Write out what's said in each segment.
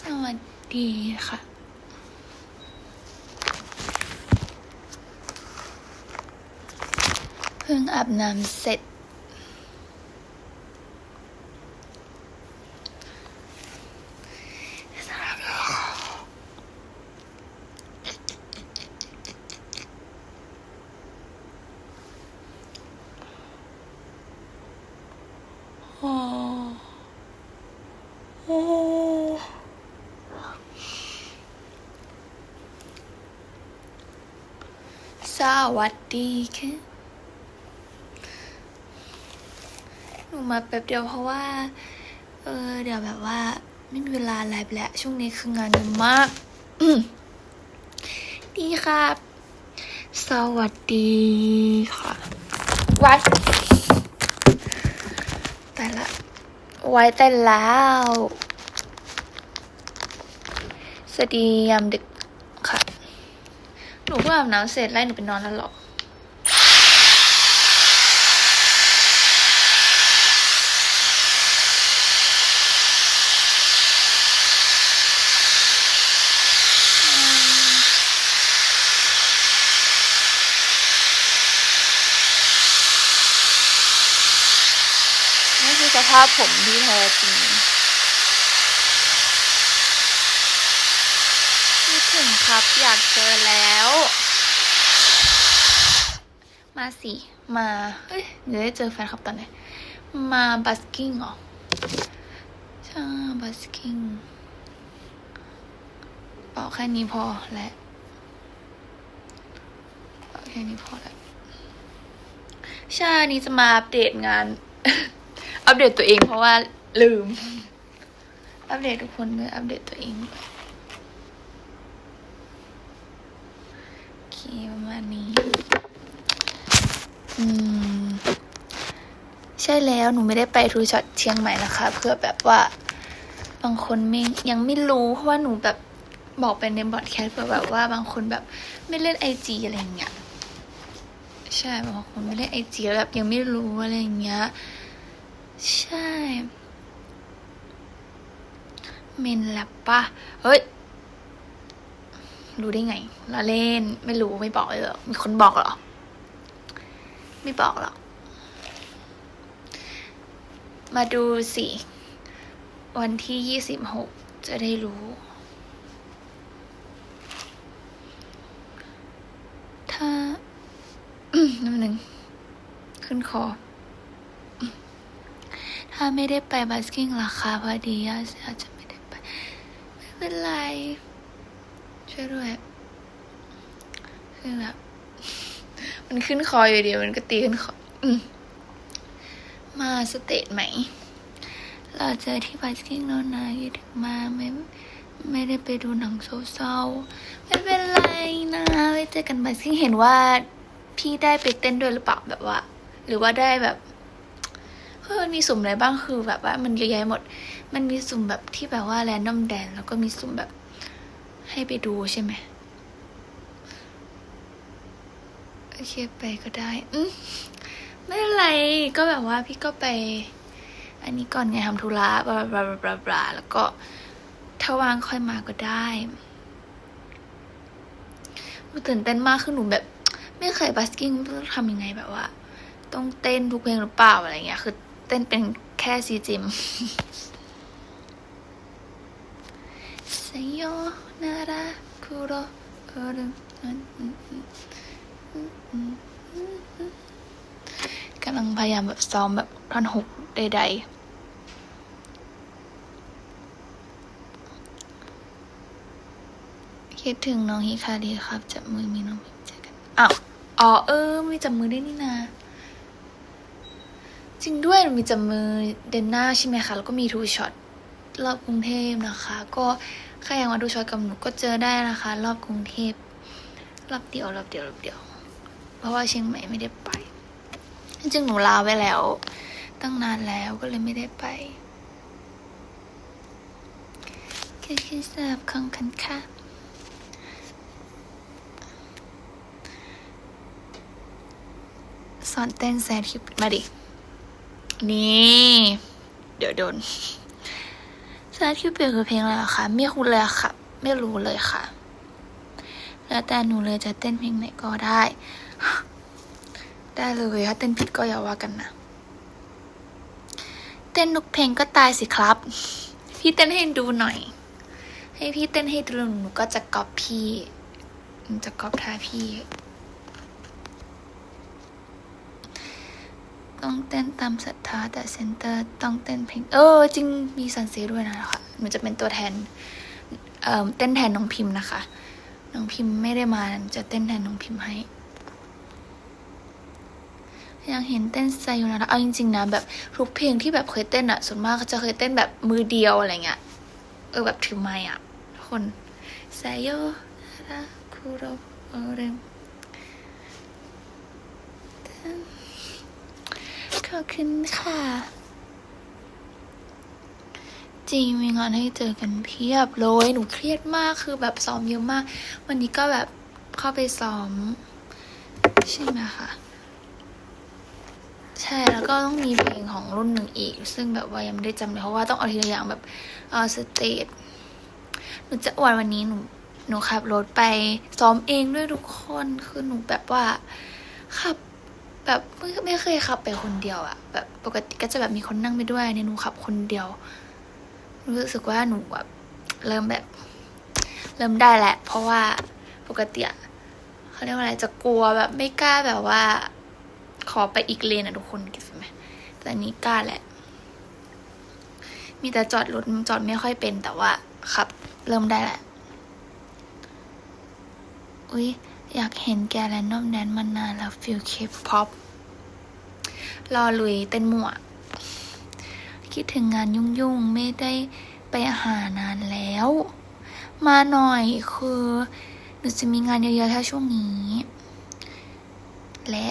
สวัสดีค่ะเพิ่งอาบน้ำเสร็จ โอ้โอ้ส วัสดีค่ะ หนูมาแป๊บเดียวเพราะว่า เออ เดี๋ยวแบบว่า ไม่มีเวลาไลฟ์แล้ว ช่วงนี้คืองานเยอะมากดีครับ สวัสดีค่ะวัดแต่ละ ไว้แต่แล้ว สวัสดียามดึก นูเพิ่งอาบน้ำเสร็จไล่หนูไปนอนแล้วหรอนี่คือสภาพผมที่แท้จริงคิดถึง ครับ อยากเจอแล้ว มาสิ มาเฮ้ยเดี๋ยวได้เจอแฟนคลับตอนไหน มาบัสกิ้งเหรอ ใช่บัสกิ้งบอกแค่นี้พอและบอกแค่นี้พอและใช่อันนี้จะมาอัปเดตงาน อัปเดตตัวเองเพราะว่าลืม อัปเดตทุกคนด้วยอัปเดตตัวเองด้วยโอเค ประมาณนี้ อืม ใช่แล้วหนูไม่ได้ไปทูช็อตเชียงใหม่นะคะ เพื่อแบบว่า บางคนไม่ยังไม่รู้เพราะว่าหนูแบบบอกไปในบอดแคสต์เผื่อแบบว่า บางคนแบบไม่เล่นไอจีอะไรอย่างเงี้ยใช่บางคนไม่เล่นไอจีแล้วแบบยังไม่รู้อะไรอย่างเงี้ยใช่เมนแลบปะเฮ้ย รู้ได้ไงละเล่นไม่รู้ไม่บอกเลยหรอมีคนบอกเหรอ ไม่บอกหรอก มาดูสิ วันที่ยี่สิบหกจะได้รู้ ถ้าน้ำหนึ่ง ขึ้นคอ ถ้าไม่ได้ไปบัสกิ้งราคาพอดีอาจจะไม่ได้ไป ไม่เป็นไร ช่วยด้วย คือแบบมันขึ้นคออยู่เดียวมันก็ตีขึ้นคออมมาสเตทไหม เราเจอที่บัสกิ้งแล้วนะคิดถึงมาไม่ไม่ได้ไปดูหนังเศร้าๆไม่เป็นไรนะไว้เจอกันบัสกิ้งเห็นว่าพี่ได้ไปเต้นด้วยหรือเปล่าแบบว่า หรือว่าได้แบบเฮ้ยมันมีสุ่มอะไรบ้างคือแบบว่ามันเยอะแยะหมด มันมีสุ่มแบบที่แบบว่าแรนดอมแดนแล้วก็มีสุ่มแบบ ให้ไปดูใช่ไหมโอเคไปก็ได้อืมไม่เป็นไรก็แบบว่าพี่ก็ไป อันนี้ก่อนไงทำธุระบลาบลาบลาบลาแล้วก็ถ้าว่างค่อยมาก็ได้มันตื่นเต้นมากคือหนูแบบ ไม่เคยบัสกิ้งต้องทำยังไงแบบว่า ต้องเต้นทุกเพลงหรือเปล่าอะไรเงี้ย คือเต้นเป็นแค่ซีจิม เซโยนาราคุโรโอรุกำลังพยายามแบบซ้อมแบบท่อนหกใดๆคิดถึงน้องฮิคารีครับจับมือมีน้องพิมเจอกันอ้าวอ๋อเออมีจับมือได้นี่นาจริงด้วยมีจับมือเดนหน้าใช่ไหมคะ แล้วก็มีทูช็อตรอบกรุงเทพนะคะ ก็ ใครอยากมาดูช็อตกับหนูก็เจอได้นะคะ รอบกรุงเทพรอบเดียวรอบเดียวรอบเดียว เพราะว่าเชียงใหม่ไม่ได้ไปจริงหนูลาไว้แล้ว ตั้งนานแล้วก็เลยไม่ได้ไปแค่คิดสำหรับของคันค่ะสอนเต้นแซดคลิปมาดิ นี่ เดี๋ยวโดน สาที่เปลี่ยนคือเพลงอะไรคะไม่รู้เลยค่ะ ไม่รู้เลยค่ะ แล้วแต่หนูเลยจะเต้นเพลงไหนก็ได้ ได้เลยถ้าเต้นผิดก็อย่าว่ากันนะ เต้นทุกเพลงก็ตายสิครับ พี่เต้นให้ดูหน่อย ให้พี่เต้นให้ดูหนูก็จะก๊อปพี่จะก๊อปท่าพี่ ต้องเต้นตามศรัทธาแต่เซนเตอร์ต้องเต้นเพลง เออ จริงมีซันเซด้วยนะคะหนูจะเป็นตัวแทนเอ่อเต้นแทนน้องพิมพ์นะคะ น้องพิมพ์ไม่ได้มาจะเต้นแทนน้องพิมพ์ให้อยากเห็นเต้นไซยูนะเอาจริงๆนะแบบทุกเพลงที่แบบเคยเต้นอะส่วนมากก็จะเคยเต้นแบบมือเดียวอะไรเงี้ยเออแบบถือไม้อะคนไซโยนาราคุโรโอเรม อบคุณค่ะ จริงมีงานให้เจอกันเพียบเลย หนูเครียดมากคือแบบซ้อมเยอะมาก วันนี้ก็แบบเข้าไปซ้อม ใช่ไหมคะใช่แล้วก็ต้องมีเพลงของรุ่นหนึ่งอีก ซึ่งแบบว่ายังไม่ได้จำเลยเพราะว่าต้องเอาทีละอย่างแบบเอาสเตจหนูจะอวดวันนี้หนูหนูขับรถไปซ้อมเองด้วยทุกคนคือหนูแบบว่าขับ แบบไม่เคยขับไปคนเดียวอะแบบปกติก็จะแบบมีคนนั่งไปด้วยเนี่ยหนูขับคนเดียว รู้สึกว่าหนูแบบเริ่มแบบ เริ่มได้แหละ เพราะว่าปกติเขาเรียกว่าอะไรจะกลัวแบบไม่กล้าแบบว่า ขอไปอีกเลนอะทุกคนคิดไหมแต่นี้กล้าแหละ มีแต่จอดรถจอดไม่ค่อยเป็นแต่ว่าขับ เริ่มได้แหละอุ๊ย อยากเห็นแกแรนดอมแดนมานานแล้วฟิลเคป๊อปรอลุยเต้นหมั่วคิดถึงงานยุ่งๆ ไม่ได้ไปหานานแล้ว มาหน่อยคือหนูจะมีงานเยอะๆแค่ช่วงนี้ และ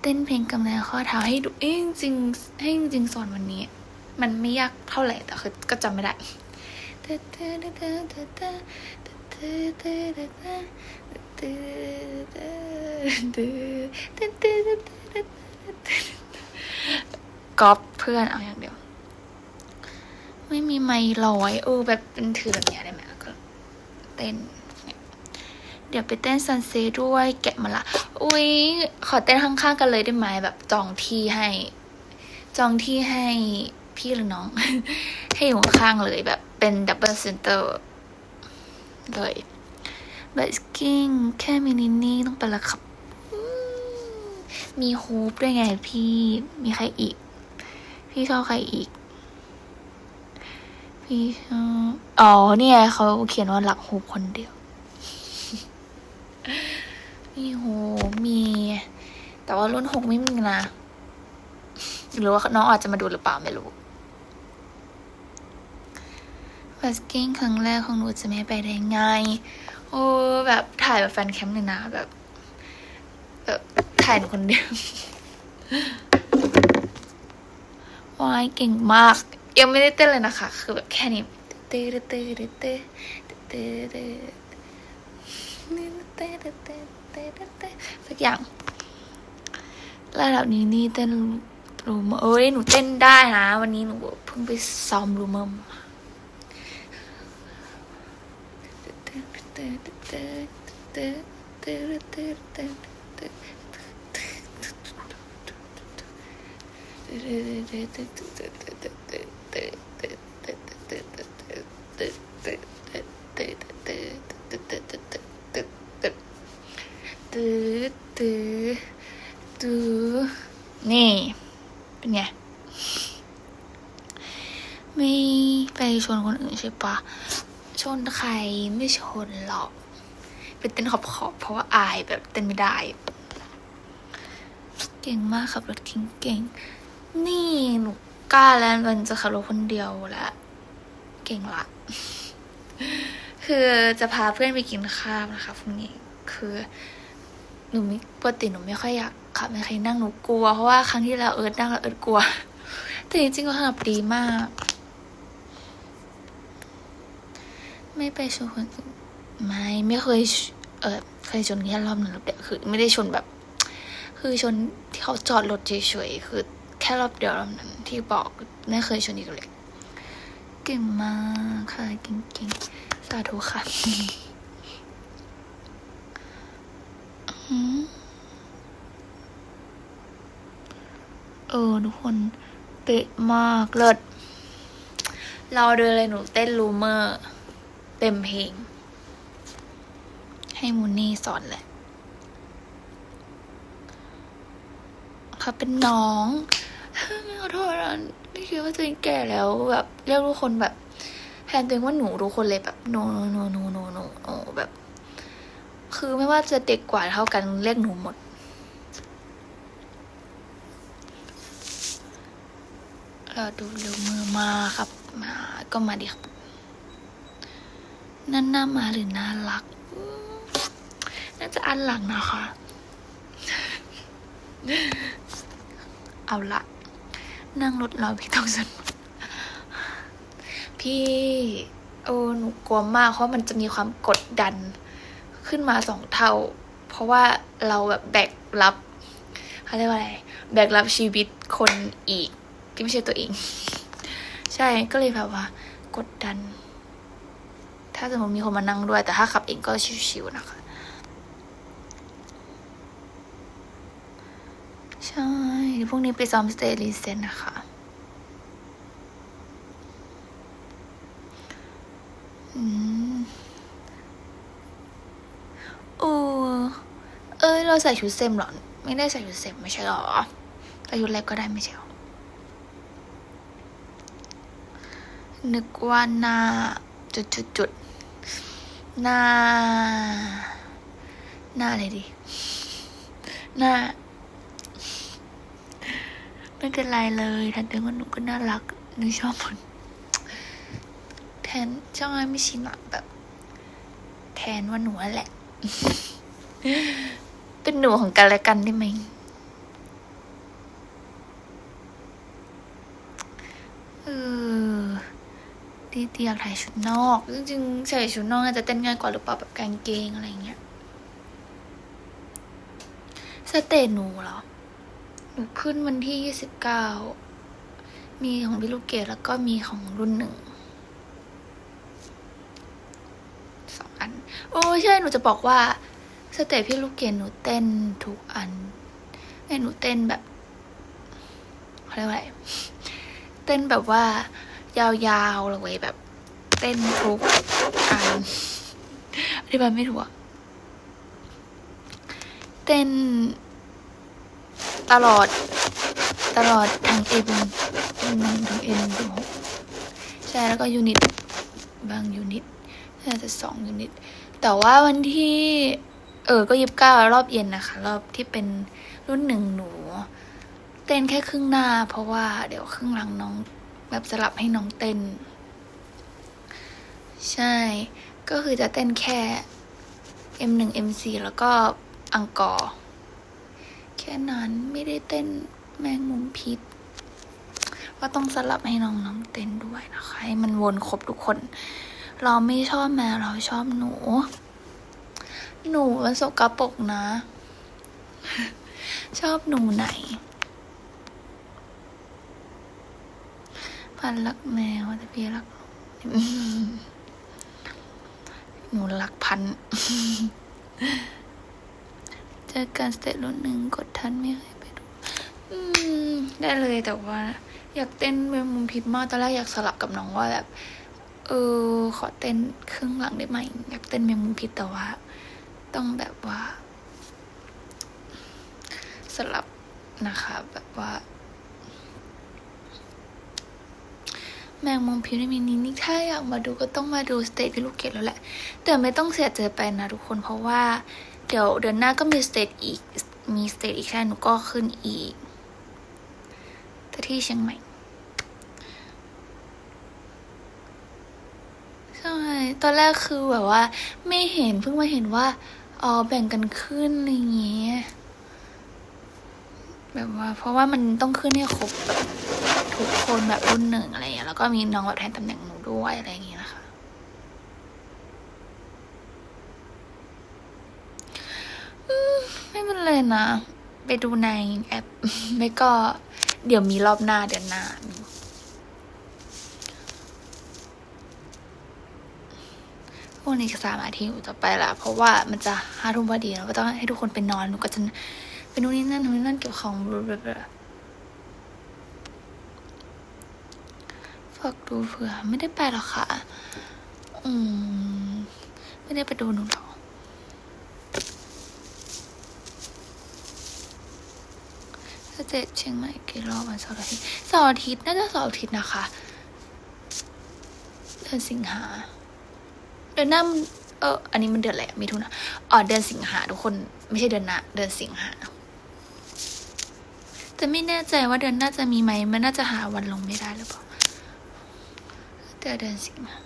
เต้นเพลงกำลังข้อเท้าให้ดูเอ้จริงให้จริงสอนวันนี้ มันไม่ยากเท่าไหร่แต่คือก็จำไม่ได้ ก๊อปเพื่อนเอาอย่างเดียว ไม่มีไมค์ลอยเออแบบเป็นถือแบบนี้ได้ไหมก็เต้น เดี๋ยวไปเต้นซันเซด้วยแกะมาละ อุ้ยขอเต้นข้างๆกันเลยได้ไหมแบบจองที่ให้ จองที่ให้พี่หรือน้อง ให้อยู่ข้างๆเลยแบบเป็นดับเบิลเซนเตอร์ เลยบัสกิ้งแค่มินินี่ต้องไปละครับมมีฮูปด้วยไงพี่ มีใครอีก พี่ชอบใครอีก พี่ชอบอ๋อเนี่ยเขาเขียนว่าหลักฮูปคนเดียว มีฮูปมี แต่ว่ารุ่นหกไม่มีนะ หรือว่าน้องอาจจะมาดูหรือเปล่าไม่รู้ บัสกิ้งครั้งแรกของหนูจะไม่ไปได้ไง โอ้แบบถ่ายแบบแฟนแคมป์เลยนะแบบแบบถ่ายคนเดียววายเก่งมาก ยังไม่ได้เต้นเลยนะคะ คือแบบแค่นี้เต้เต้เต้เต้เต้สักอย่างระดับนี้นี่เต้นรูมเอ้ยหนูเต้นได้นะ วันนี้หนูเพิ่งไปซ้อมรูมเมอร์มา นี่ เป็นไง ไม่ไปชวนคนอื่นใช่ปะ ชนใครไม่ชนหรอกเป็นเต้นขอบขอบๆเพราะว่าอายแบบเต้นไม่ได้ เก่งมากขับรถเก่งเก่ง นี่หนูกล้าแล้วมันจะขับรถคนเดียวแล้วเก่งละ คือจะพาเพื่อนไปกินข้าวนะคะพรุ่งนี้คือหนูไม่ปกติหนูไม่ค่อยอยากขับไม่ใครนั่งหนูกลัวเพราะว่าครั้งที่แล้วเอิร์ดนั่งแล้วเอิร์ดกลัว แต่จริงๆก็ขับดีมาก ไม่ไปชนคนอื่นไม่ไม่เคย เออเคยชนแค่รอบหนึ่งรอบเดียวคือ ไม่ได้ชนแบบ คือชนที่เขาจอดรถเฉยๆคือ แค่รอบเดียวรอบนั้นที่บอกไม่เคยชนอีกเลยเก่งมากค่ะเก่งๆสาธุค่ะเออทุกคนเป๊ะมากเลิศเราเดินเลยหนูเต้นรูเมอร์ เต็มเพลง ให้มูนี่สอนแหละเขาเป็นน้องขอโทษนะนี่คิดว่าตัวเองแก่แล้วแบบเรียกทุกคนแบบแทนตัวเองว่าหนูทุกคนเลยแบบโนโนโนโนโนโนโนแบบ คือไม่ว่าจะเด็กกว่าเท่ากันเรียกหนูหมด เราดูเร็วมือมาครับมาก็มาดิครับ นั่นหน้ามาหรือน่ารัก น่าจะอันหลังนะคะ เอาละนั่งรถเราพี่ต้องสนพี่โอ้หนูกลัวมากเพราะมันจะมีความกดดันขึ้นมาสองเท่า เพราะว่าเราแบบแบกรับเขาเรียกว่าอะไร แบกรับชีวิตคนอีกที่ไม่ใช่ตัวเอง ใช่ก็เลยแบบว่า กดดัน ถ้าสมมติมีคนมานั่งด้วย แต่ถ้าขับเองก็ชิวๆนะคะ ใช่เดี๋ยวพรุ่งนี้ไปซ้อมสเตลิเซนนะคะอืมโอ้เอ้ย เราใส่ชุดเซมหรอ ไม่ได้ใส่ชุดเซมไม่ใช่หรอใส่ชุดเล็กก็ได้ไม่ใช่หรอนึกว่าหน้าจุดจุดจุด หน้า หน้าอะไรดี หน้า ไม่เป็นไรเลยทันเดิมว่าหนูก็น่ารักหนูชอบมันแทนช่างไม่ชินอะแบบ แทนว่าหนูแหละ เป็นหนูของกันและกันได้ไหมเออ ดีดีอยากถ่ายชุดนอก จริงๆใส่ชุดนอกน่าจะเต้นง่ายกว่าหรือเปล่าแบบกางเกงอะไรเงี้ยสเตจหนูเหรอ หนูขึ้นวันที่ยี่สิบเก้ามีของพี่ลูกเกดแล้วก็มีของรุ่นหนึ่งสองอัน โอ้ใช่หนูจะบอกว่าสเตจพี่ลูกเกดหนูเต้นทุกอันไอ้หนูเต้นแบบเขาเรียกว่าอะไรเต้นแบบว่า ยาวๆเลยแบบ เต้นทุกอันอธิบายไม่ถูกเต้น ตลอด ตลอดทั้งเอ็นเอ็นหนึ่งถึงเอ็นถึงหกใช่แล้วก็ยูนิต บางยูนิตน่าจะสองยูนิต แต่ว่าวันที่ เออ ก็ยิบเก้ารอบเย็นนะคะ รอบที่เป็นรุ่นหนึ่งหนู เต้นแค่ครึ่งหน้า เพราะว่าเดี๋ยวครึ่งหลังน้อง แบบสลับให้น้องเต้น ใช่ ก็คือจะเต้นแค่ M1 M4 แล้วก็อังกอร์แค่นั้นไม่ได้เต้นแมงมุมพิษว่าต้องสลับให้น้องๆเต้นด้วยนะคะ ให้มันวนครบทุกคน เราไม่ชอบแมวเราชอบหนู หนูมันสกปรกนะ ชอบหนูไหน พันรักแมวแต่พี่รักหนูหนูรักพัน เจอกันสเตจรุ่นหนึ่งกดทันไม่เคยไปดูอืมได้เลยแต่ว่า อยากเต้นเมมุมพิษมากตอนแรกอยากสลับกับน้องว่าแบบ เออ ขอเต้นครึ่งหลังได้ไหมอยากเต้นเมมุมพิษแต่ว่า ต้องแบบว่า สลับนะคะ แบบว่า แมงมุมพิษในมินินี่ถ้าอยากมาดูก็ต้องมาดูสเตจพี่ลูกเกดแล้วแหละ แต่ไม่ต้องเสียใจไปนะทุกคนเพราะว่า เดี๋ยวเดือนหน้าก็มีสเตจอีกมีสเตจอีกใช่หนูก็ขึ้นอีก แต่ที่เชียงใหม่ใช่ตอนแรกคือแบบว่า ไม่เห็นเพิ่งมาเห็นว่าอ๋อแบ่งกันขึ้นอะไรเงี้ยแบบว่า เพราะว่ามันต้องขึ้นให้ครบแบบ ทุกคนแบบรุ่นหนึ่งอะไรอย่างเงี้ยแล้วก็มีน้องแบบแทนตำแหน่งหนูด้วยอะไรอย่างเงี้ยนะคะไม่เป็นไรนะ ไปดูในแอป ไม่ก็เดี๋ยวมีรอบหน้าเดือนหน้าพวกนี้สามอาทิตย์จะไปละเพราะว่ามันจะห้าทุ่มพอดีแล้วก็ต้องให้ทุกคนไปนอนหนูก็จะไปนู่นนี่นั่นนู่นนี่นั่นเก็บของบลาบลาบลา ฝากดูเผื่อ ไม่ได้ไปหรอกค่ะ อืม ไม่ได้ไปดูหนูหรอกสเตจเชียงใหม่กี่รอบวันเสาร์อาทิตย์เสาร์อาทิตย์น่าจะเสาร์อาทิตย์นะคะ เดือนสิงหา เดือนหน้ามันเออ อันนี้มันเดือนอะไรอะมิถุนาอ๋อ เดือนสิงหาทุกคน ไม่ใช่เดือนหน้า เดือนสิงหาแต่ไม่แน่ใจว่าเดือนหน้าจะมีไหม มันน่าจะหาวันลงไม่ได้หรือเปล่า แต่เดือนสิงหา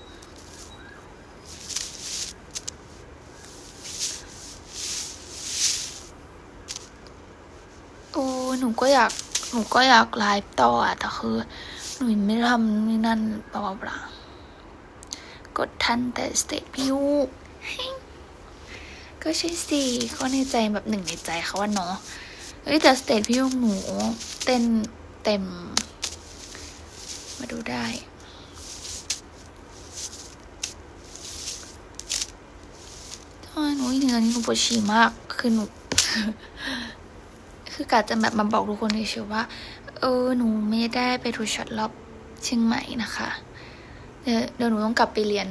โอ้หนูก็อยาก หนูก็อยากไลฟ์ต่ออะแต่คือ หนูไม่ทำนี่นั่นบลาบลาบลากดทันแต่สเตจพิวก็ใช่สิก็ในใจแบบหนึ่งในใจเขาว่าเนาะเฮ้ยแต่สเตจพิวหนูเต้นเต็ม มาดูได้ หนูอีกตอนนี้หนูปวดฉี่มาก คือหนู คือกะจะแบบมาบอกทุกคนเฉยๆว่า เออหนูไม่ได้ไปทูช็อตรอบเชียงใหม่นะคะเดี๋ยวเดี๋ยวหนูต้องกลับไปเรียน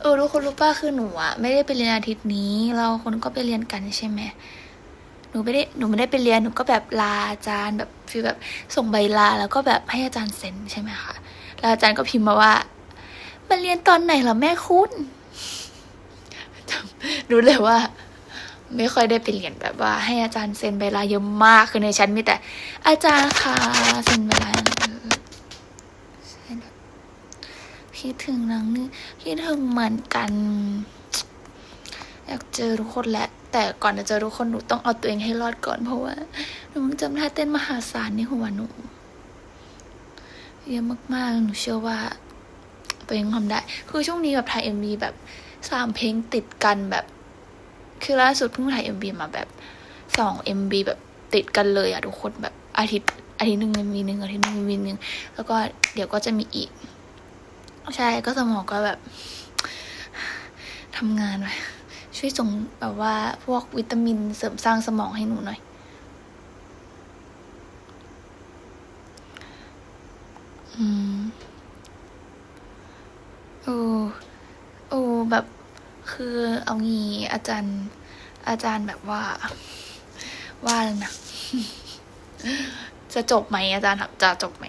เออทุกคนรู้ป่ะคือหนูอะไม่ได้ไปเรียนอาทิตย์นี้ เราคนก็ไปเรียนกันใช่ไหมหนูไม่ได้หนูไม่ได้ไปเรียนหนูก็แบบลาอาจารย์แบบฟีลแบบส่งใบลาแล้วก็แบบให้อาจารย์เซ็นใช่ไหมคะแล้วอาจารย์ก็พิมพ์มาว่ามาเรียนตอนไหนเหรอแม่คุณ รู้เลยว่า ไม่ค่อยได้ไปเรียนแบบว่า ให้อาจารย์เซ็นใบลาเยอะมากคือในชั้นมีแต่ อาจารย์ค่ะเซ็นใบลาคิดถึงนังนี่คิดถึงเหมือนกัน อยากเจอทุกคนแหละ แต่ก่อนจะเจอทุกคนหนูต้องเอาตัวเองให้รอดก่อนเพราะว่าหนูจำท่าเต้นมหาศาลในหัวหนูเยอะมากๆ หนูเชื่อว่า ตัวเองทำได้ คือช่วงนี้แบบถ่ายเอ็มวีแบบสามเพลงติดกันแบบ คือล่าสุดเพิ่งถ่ายเอ็มบีมาแบบสองเอ็มบีแบบติดกันเลยอะทุกคนแบบอาทิตย์อาทิตย์หนึ่งมีหนึ่งอาทิตย์หนึ่งมีหนึ่งแล้วก็เดี๋ยวก็จะมีอีก ใช่ก็สมองก็แบบทำงานไปช่วยส่งแบบว่าพวกวิตามินเสริมสร้างสมองให้หนูหน่อย อืมโอ้โอ้แบบ คือ เอางี้อาจารย์ อาจารย์แบบว่า ว่าแล้วนะจะจบไหมอาจารย์จะจบไหม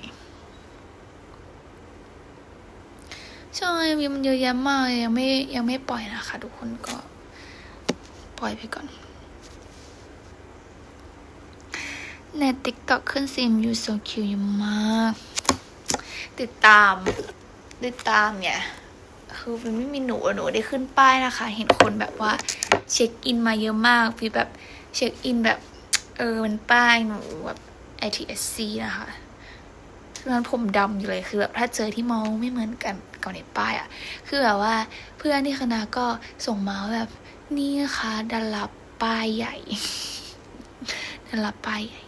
ใช่มีมันเยอะแยะมากยังไม่ยังไม่ปล่อยนะคะทุกคนก็ ปล่อยไปก่อนในติ๊กต็อกขึ้นซีมยูโซคิวเยอะมาก ติดตาม ติดตามเนี่ย คือมันไม่มีหนูหนูได้ขึ้นป้ายนะคะ เห็นคนแบบว่าเช็คอินมาเยอะมากฟีแบบเช็คอินแบบ เออมันป้ายหนูแบบ ITSC นะคะคือมันผมดำอยู่เลยคือแบบถ้าเจอที่มองไม่เหมือนกันกับในป้ายอะคือแบบว่าเพื่อนที่คณะก็ส่งมาแบบนี่นะคะดาราป้ายใหญ่ดาราป้ายใหญ่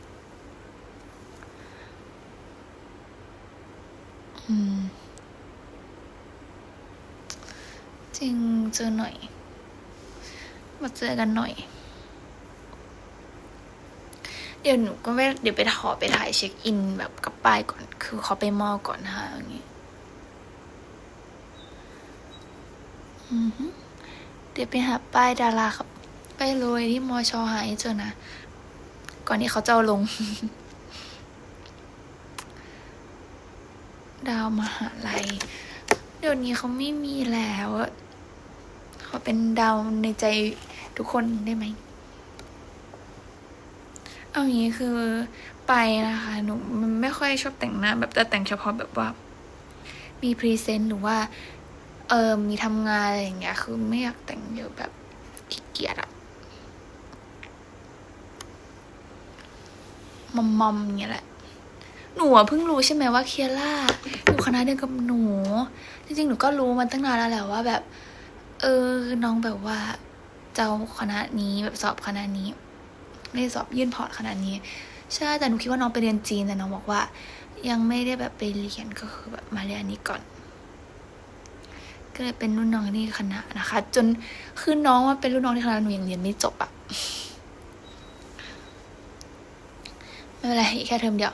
อืม จริงเจอหน่อย มาเจอกันหน่อย เดี๋ยวหนูก็ไปเดี๋ยวไปถอไปถ่ายเช็คอินแบบกับป้ายก่อน คือเขาไปมอก่อนนะคะอย่างงี้อือหือเดี๋ยวไปหาป้ายดาราครับไปเลยที่มอชอหาให้เจอนะ ก่อนที่เขาจะเอาลง ดาวมหาลัย เดี๋ยวนี้เขาไม่มีแล้ว ขาเป็นดาวในใจทุกคนได้ไหม เอางี้คือไปนะคะ หนูไม่ค่อยชอบแต่งหน้าแบบแต่แต่งเฉพาะแบบว่า มีพรีเซนต์หรือว่า เออมีทำงานอะไรอย่างเงี้ย คือไม่อยากแต่งเยอะแบบขี้เกียจอะมอมมอมอย่างเงี้ยแหละ หนูเพิ่งรู้ใช่ไหมว่าเคียร่าอยู่คณะเดียวกับหนู จริงๆ หนูก็รู้มาตั้งนานแล้วแหละว่าแบบ เออน้องแบบว่าเจะเอาคณะนี้แบบสอบคณะนี้ไม่ได้สอบยื่นพอร์ตคณะนี้ ใช่แต่หนูคิดว่าน้องไปเรียนจีนแต่น้องบอกว่า ยังไม่ได้แบบไปเรียนก็คือแบบมาเรียนอันนี้ก่อน ก็เลยเป็นรุ่นน้องที่คณะนะคะ จนคือน้องมาเป็นรุ่นน้องที่คณะหนูยังเรียนไม่จบอะไม่เป็นไรแค่เทอมเดียว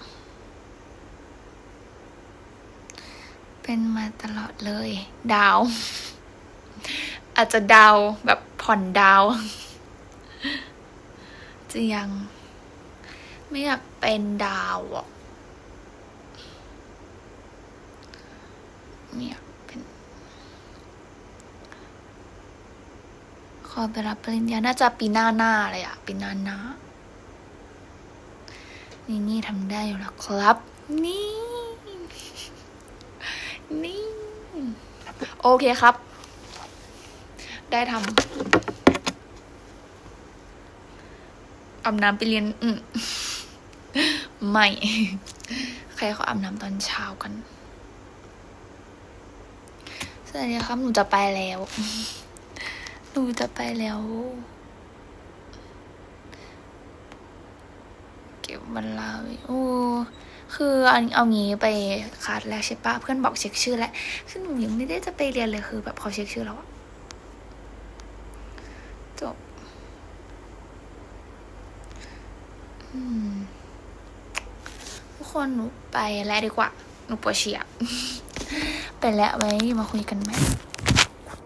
เป็นมาตลอดเลย ดาว อาจจะดาวแบบผ่อนดาวจะยัง ไม่อยากเป็นดาวอะไม่อยากเป็น ขอไปรับปริญญาน่าจะปีหน้าหน้าเลยอะปีหน้าหน้านี่นี่ทำได้อยู่แล้วครับ นี่ นี่ โอเคครับ ได้ทำอาบน้ำไปเรียน อืมไม่ ใครเขาอาบน้ำตอนเช้ากันสวัสดีครับ หนูจะไปแล้ว หนูจะไปแล้ว เก็บเวลาโอ้คือเอาเอางี้ไปคลาสแรกใช่ปะเพื่อนบอกเช็คชื่อแล้วคือหนูยังไม่ได้จะไปเรียนเลยคือ แบบเขาเช็คชื่อแล้วอะจบ อืม ทุกคนหนูไปแล้วดีกว่า หนูปวดเฉียบไปแล้วไว้มาคุยกันใหม่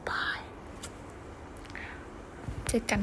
บายเจอกัน